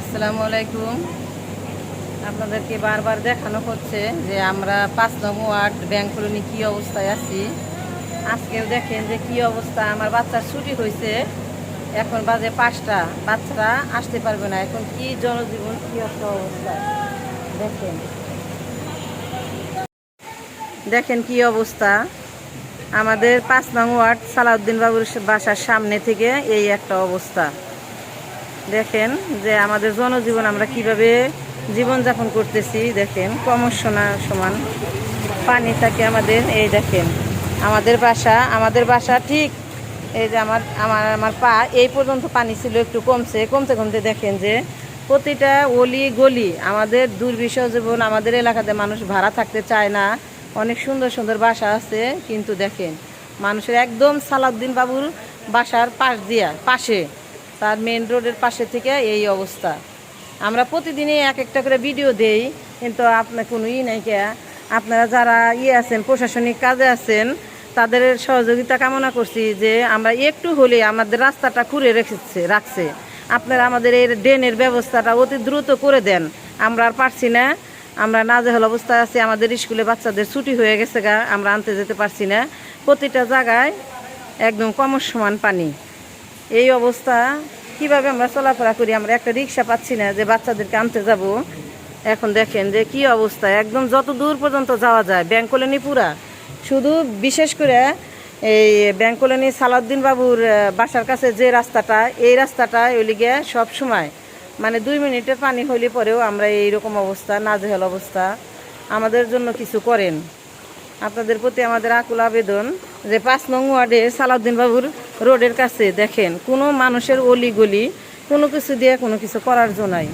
আসসালামু আলাইকুম। আপনাদেরকে বারবার দেখানো হচ্ছে যে আমরা পাঁচ নং ওয়ার্ড ব্যাংক কলোনি কী অবস্থায় আছি। আজকেও দেখেন যে কি অবস্থা। আমার বাচ্চার ছুটি হয়েছে। এখন বাজে পাঁচটা। বাচ্চারা আসতে পারবে না। এখন কি জনজীবন, কী একটা অবস্থা। দেখেন। দেখেন কি অবস্থা। আমাদের পাঁচ নং ওয়ার্ড সালাউদ্দিন বাবুর বাসার সামনে থেকে এই একটা অবস্থা। দেখেন যে আমাদের জনজীবন আমরা কীভাবে জীবনযাপন করতেছি, দেখেন কমর্শনা সমান। পানি থাকে আমাদের, এই দেখেন, আমাদের বাসা আমাদের বাসা ঠিক এই যে আমার আমার আমার পা, এই পর্যন্ত পানি ছিল একটু কমছে কমতে কমতে দেখেন যে প্রতিটা অলি গলি, আমাদের দুর্বিষহ জীবন, আমাদের এলাকাতে মানুষ ভাড়া থাকতে চায় না। অনেক সুন্দর সুন্দর বাসা আছে, কিন্তু দেখেন, মানুষের একদম সালাউদ্দিন বাবুর বাসার পাশ দিয়া, পাশে তার মেন রোডের পাশে থেকে এই অবস্থা। আমরা প্রতিদিনই এক একটা করে ভিডিও দেই, কিন্তু আপনার কোনো ই নাই কে। আপনারা যারা ইয়ে আছেন, প্রশাসনিক কাজে আছেন, তাদের সহযোগিতা কামনা করছি যে আমরা একটু হলে আমাদের রাস্তাটা খুঁড়ে রেখেছে, রাখছে। আপনারা আমাদের এই ড্রেনের ব্যবস্থাটা অতি দ্রুত করে দেন। আমরা আর পারছি না। আমরা না নাজেহল অবস্থায় আছি, আমাদের স্কুলে বাচ্চাদের ছুটি হয়ে গেছে গা, আমরা আনতে যেতে পারছি না। প্রতিটা জায়গায় একদম কমর সমান পানি। এই অবস্থা। কীভাবে আমরা চলাফেরা করি? আমরা একটা রিক্সা পাচ্ছি না যে বাচ্চাদেরকে আনতে যাব। এখন দেখেন যে কি অবস্থা। একদম যত দূর পর্যন্ত যাওয়া যায়, ব্যাংক কলোনি পুরা। শুধু বিশেষ করে এই ব্যাংক কলোনি সালাউদ্দিন বাবুর বাসার কাছে যে রাস্তাটা, এই রাস্তাটা ওইলিগে সব সময়। মানে দুই মিনিটের পানি হইলে পরেও আমরা এইরকম অবস্থা, নাজেহাল অবস্থা। আমাদের জন্য কিছু করেন। আপনাদের প্রতি আমাদের আকুল আবেদন যে পাঁচ নং ওয়ার্ডে সালাউদ্দিন বাবুর রোডের কাছে দেখেন, কোনো মানুষের অলি গলি, কোনো কিছু দিয়ে কোনো কিছু করার জন্য নাই।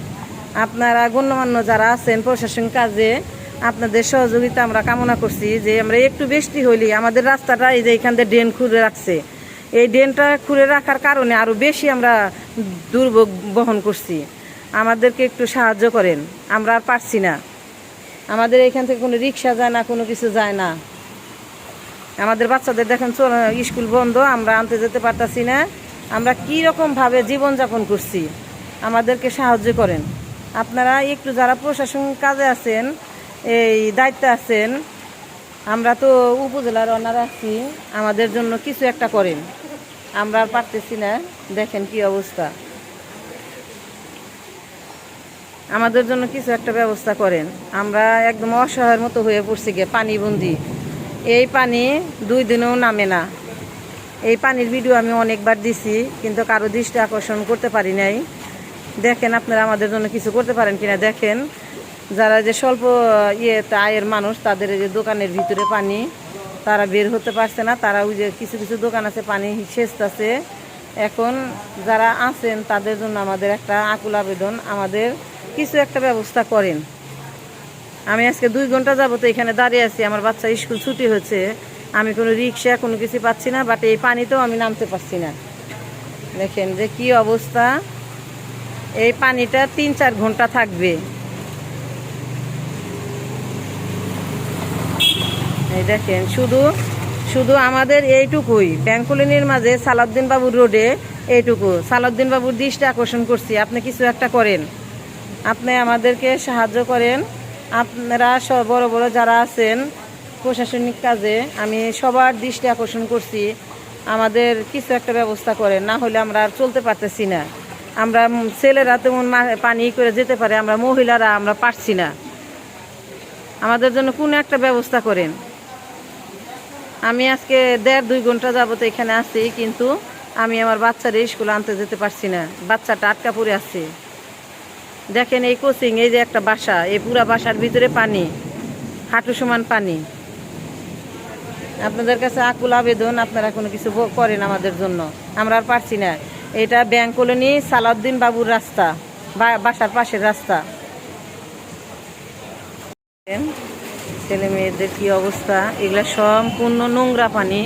আপনারা গণ্যমান্য যারা আছেন প্রশাসনিক কাজে, আপনাদের সহযোগিতা আমরা কামনা করছি যে আমরা একটু বৃষ্টি হইলে আমাদের রাস্তাটা এই যে এখান থেকে ড্রেন খুঁড়ে রাখছে। এই ড্রেনটা খুঁড়ে রাখার কারণে আরও বেশি আমরা দুর্ভোগ বহন করছি। আমাদেরকে একটু সাহায্য করেন, আমরা আর পারছি না। আমাদের এখান থেকে কোনো রিক্সা যায় না, কোনো কিছু যায় না। আমাদের বাচ্চাদের দেখেন স্কুল বন্ধ, আমরা আনতে যেতে পারতাছি না। আমরা কী রকমভাবে জীবনযাপন করছি, আমাদেরকে সাহায্য করেন। আপনারা একটু যারা প্রশাসন কাজে আছেন, এই দায়িত্বে আছেন, আমরা তো উপজেলার অনার আছি, আমাদের জন্য কিছু একটা করেন। আমরা আর পারতেছি না, দেখেন কি অবস্থা। আমাদের জন্য কিছু একটা ব্যবস্থা করেন। আমরা একদম অসহায়ের মতো হয়ে পড়ছি গে পানিবন্দি। এই পানি দুই দিনেও নামে না। এই পানির ভিডিও আমি অনেকবার দিছি, কিন্তু কারও দৃষ্টি আকর্ষণ করতে পারি নাই। দেখেন আপনারা আমাদের জন্য কিছু করতে পারেন কিনা? দেখেন, যারা যে স্বল্প ইয়ে আয়ের মানুষ, তাদের যে দোকানের ভিতরে পানি, তারা বের হতে পারছে না। তারা ওই যে কিছু কিছু দোকান আছে, পানি সেচতেছে। এখন যারা আছেন, তাদের জন্য আমাদের একটা আকুল আবেদন। আমাদের কিছু একটা ব্যবস্থা করেন। আমি আজকে দুই ঘণ্টা যাব তো এখানে দাঁড়িয়ে আছি, আমার বাচ্চা স্কুল ছুটি হচ্ছে আমি কোনো রিক্সা, কোনো কিছু পাচ্ছি না বাট এই পানিতেও আমি নামতে পারছি না। দেখেন যে কি অবস্থা। এই পানিটা তিন চার ঘণ্টা থাকবে। এই দেখেন, শুধু শুধু আমাদের এইটুকুই। ব্যাংকলিনীর মাঝে সালাউদ্দিন বাবুর রোডে এইটুকু। সালাউদ্দিন বাবুর দৃষ্টি আকর্ষণ করছি। আপনি কিছু একটা করেন। আপনি আমাদেরকে সাহায্য করেন। আপনারা সব বড় বড় যারা আছেন প্রশাসনিক কাজে, আমি সবার দৃষ্টি আকর্ষণ করছি। আমাদের কিছু একটা ব্যবস্থা করেন, না হলে আমরা আর চলতে পারতেছি না। আমরা ছেলেরা তেমন পানি করে যেতে পারে, আমরা মহিলারা আমরা পারছি না। আমাদের জন্য কোনো একটা ব্যবস্থা করেন। আমি আজকে দেড় দুই ঘণ্টা যাবত এখানে আছি, কিন্তু আমি আমার বাচ্চার স্কুলে আনতে যেতে পারছি না। বাচ্চাটা আটকা পড়ে আছে। দেখেন এই কোচিং, এই যে একটা বাসা, এই পুরা বাসার ভিতরে পানি হাঁটু সমান পানি। আপনাদের কাছে আকুল আবেদন, আপনারা কোনো কিছু করেন আমাদের জন্য। আমরা আর পারছি না। এটা ব্যাংক কলোনি, সালাউদ্দিন বাবুর রাস্তা বাসার পাশের রাস্তা। ছেলে মেয়েদের কি অবস্থা? এগুলা সম্পূর্ণ নোংরা পানি।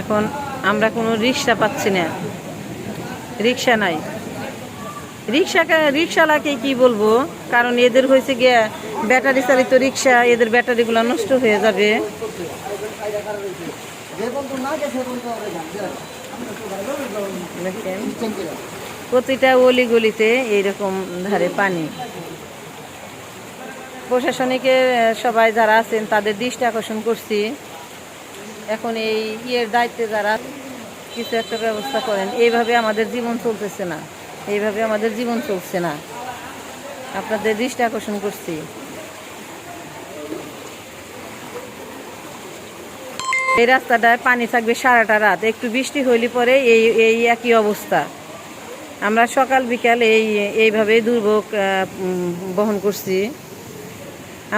এখন আমরা কোনো রিক্সা পাচ্ছি না। রিক্সা নাই। রিক্সাকে রিক্সাওয়ালাকে কি বলব? কারণ এদের হয়েছে গিয়ে ব্যাটারি চালিত রিক্সা, এদের ব্যাটারিগুলো নষ্ট হয়ে যাবে। প্রতিটা অলি গলিতে এইরকম ধারে পানি। প্রশাসনিকের সবাই যারা আছেন, তাদের দৃষ্টি আকর্ষণ করছি। এখন এই ইয়ের দায়িত্বে যারা, কিছু একটা ব্যবস্থা করেন। এইভাবে আমাদের জীবন চলতেছে না। এইভাবে আমাদের জীবন চলছে না। আপনাদের দৃষ্টি আকর্ষণ করছি। এই রাস্তাটায় পানি থাকবে সারাটা রাত। একটু বৃষ্টি হইলে পরে এই এই একই অবস্থা। আমরা সকাল বিকাল এই এইভাবেই দুর্ভোগ বহন করছি।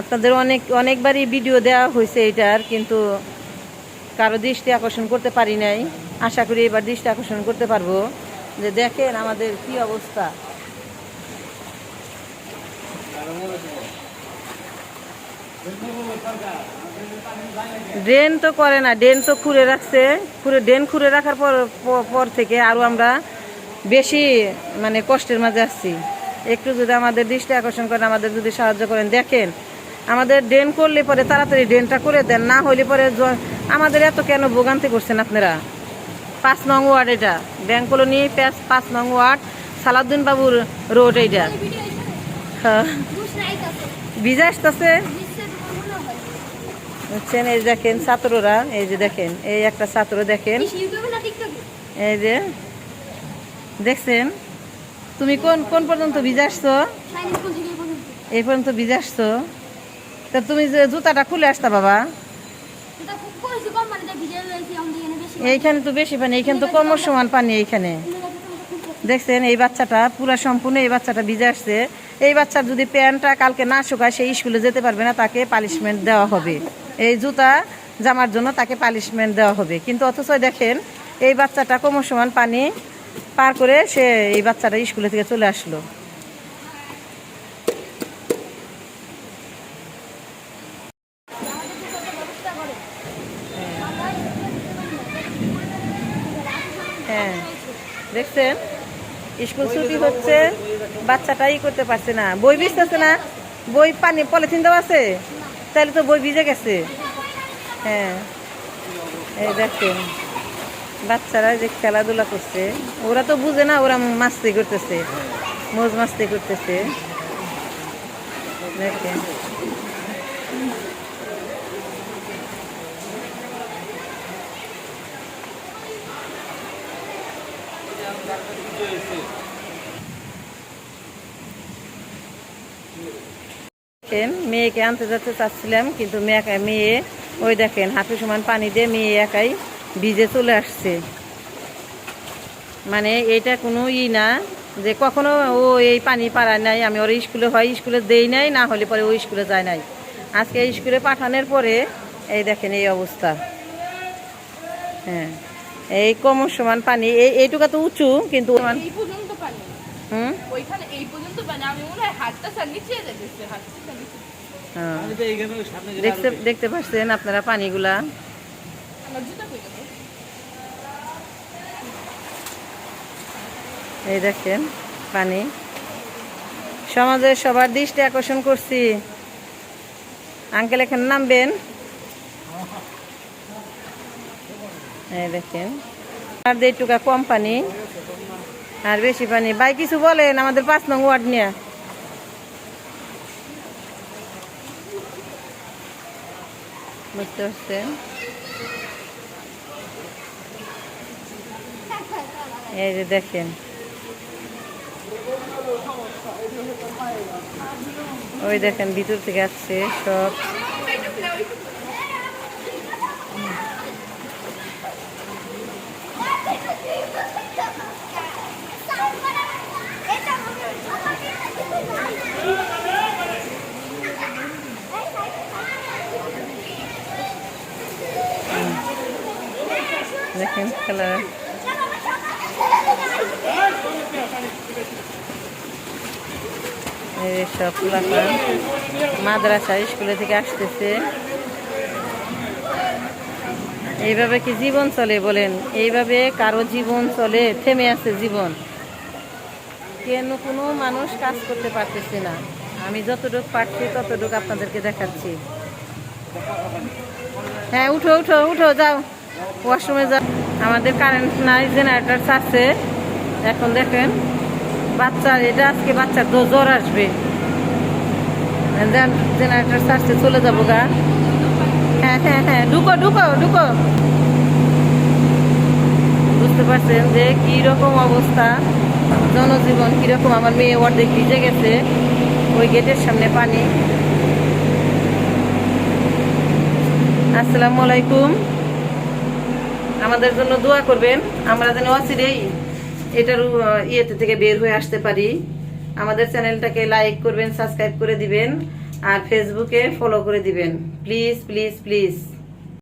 আপনাদের অনেক, অনেকবারই ভিডিও দেওয়া হয়েছে এটার, কিন্তু কারও দৃষ্টি আকর্ষণ করতে পারি নাই। আশা করি এবার দৃষ্টি আকর্ষণ করতে পারব। যে দেখেন আমাদের কি অবস্থা। ড্রেন তো করে না, ড্রেন তো খুঁড়ে রাখছে। খুঁড়ে ড্রেন খুঁড়ে রাখার পর পর থেকে আরও আমরা বেশি মানে কষ্টের মাঝে আসছি একটু যদি আমাদের দৃষ্টি আকর্ষণ করেন, আমাদের যদি সাহায্য করেন। দেখেন, আমাদের ড্রেন করলে পরে তাড়াতাড়ি ড্রেনটা করে দেন, না হলে পরে আমাদের এত কেন ভোগান্তি করছেন আপনারা? পাঁচ নং ওয়ার্ড এটা। ব্যাংক কলোনি পাঁচ নং ওয়ার্ড, সালাউদ্দিন বাবুর রোড এইটা। হ্যাঁ। ভিজা আসতেছে? বুঝছেন এই দেখেন ছাত্ররা, এই যে দেখেন, এই একটা ছাত্র দেখেন। এই যে, দেখছেন? তুমি কোন কোন পর্যন্ত ভিজে আসছো? এই পর্যন্ত ভিজে আসছো? তা তুমি যে জুতাটা খুলে আসতা, বাবা। এইখানে তো বেশি পানি, এইখানে তো কমর সমান পানি এইখানে। দেখছেন, এই বাচ্চাটা পুরো সম্পূর্ণ এই বাচ্চাটা ভিজে আসছে। এই বাচ্চার যদি প্যান্টটা কালকে না শুকায়, সে স্কুলে যেতে পারবে না, তাকে পানিশমেন্ট দেওয়া হবে। এই জুতা জামার জন্য তাকে পানিশমেন্ট দেওয়া হবে। কিন্তু অথচ দেখেন, এই বাচ্চাটা কোমর সমান পানি পার করে সে এই বাচ্চাটা স্কুলে থেকে চলে আসলো। দেখছেন? স্কুল ছুটি হচ্ছে বাচ্চাটা ই করতে পারছে না। বই ভিজতেছে না? বই পানি, পলিথিন দেওয়া আছে? তাহলে তো বই ভিজে গেছে। হ্যাঁ। এই দেখছেন বাচ্চারা যে খেলাধুলা করছে, ওরা তো বুঝে না, ওরা মাস্তি করতেছে। মোজ মাস্তি করতেছে। দেখেন। দেখেন, মেয়েকে আনতে যেতে চাচ্ছিলাম, কিন্তু মেয়ে মেয়ে, ওই দেখেন হাঁটু সমান পানি দিয়ে মেয়ে একাই ভিজে চলে আসছে। মানে এটা কোনো ই না, যে কখনো ও এই পানি পাড়ায় নাই, আমি ওর স্কুলে হয়, স্কুলে দেই নাই, না হলে পরে ওই স্কুলে যায় নাই। আজকে স্কুলে পাঠানোর পরে, এই দেখেন এই অবস্থা। হ্যাঁ। এই কমর সমান পানি এই এইটুকা তো উঁচু কিন্তু এই পর্যন্ত পানি। হুম? ওইখানে এই পর্যন্ত পানি আমি মনে হয় হাতটা নিচে যেতেছে হাতটা নিচে। হ্যাঁ। দেখতে দেখতে পাচ্ছেন আপনারা পানিগুলা। এই দেখেন পানি। সমাজের সবার দৃষ্টি আকর্ষণ করছি। আঙ্কেল এখানে নামবেন? এই দেখেন। আর দেড় টুকা কম পানি, আর বেশি পানি। ভাই, কিছু বলেন আমাদের পাঁচ নং ওয়ার্ড নিয়ে। বুঝতে পারছেন? এই যে দেখেন। ওই দেখেন, ভিতর থেকে আসছে সব। এই যে সব পোলাপান মাদ্রাসা স্কুলে থেকে আসতেছে। এইভাবে কি জীবন চলে বলেন? এইভাবে কারও জীবন চলে, থেমে আছে জীবন। কেন কোনো মানুষ কাজ করতে পারতেছে না। আমি যতটুকু পারছি ততটুকু আপনাদেরকে দেখাচ্ছি। হ্যাঁ উঠো উঠো উঠো, যাও। ওয়াশরুমে যাও। আমাদের কারেন্ট নাই জেনারেটর চাচ্ছে এখন দেখেন বাচ্চার এটা আজকে বাচ্চার তো জ্বর আসবে। জেনারেটার চার্জে চলে যাব গা। হ্যাঁ হ্যাঁ হ্যাঁ ঢুকো ঢুকো ঢুকো। বুঝতে পারছেন যে কি রকম অবস্থা? জনজীবন কীরকম? আমার মেয়ে অর্ধেক ভিজে গেছে ওই গেটের সামনে পানি। আসসালামু আলাইকুম। আমাদের জন্য দোয়া করবেন, আমরা যেন অচিরেই এটার ইয়েতে থেকে বের হয়ে আসতে পারি। আমাদের চ্যানেলটাকে লাইক করবেন, সাবস্ক্রাইব করে দিবেন, আর ফেসবুকে ফলো করে দিবেন। Please please please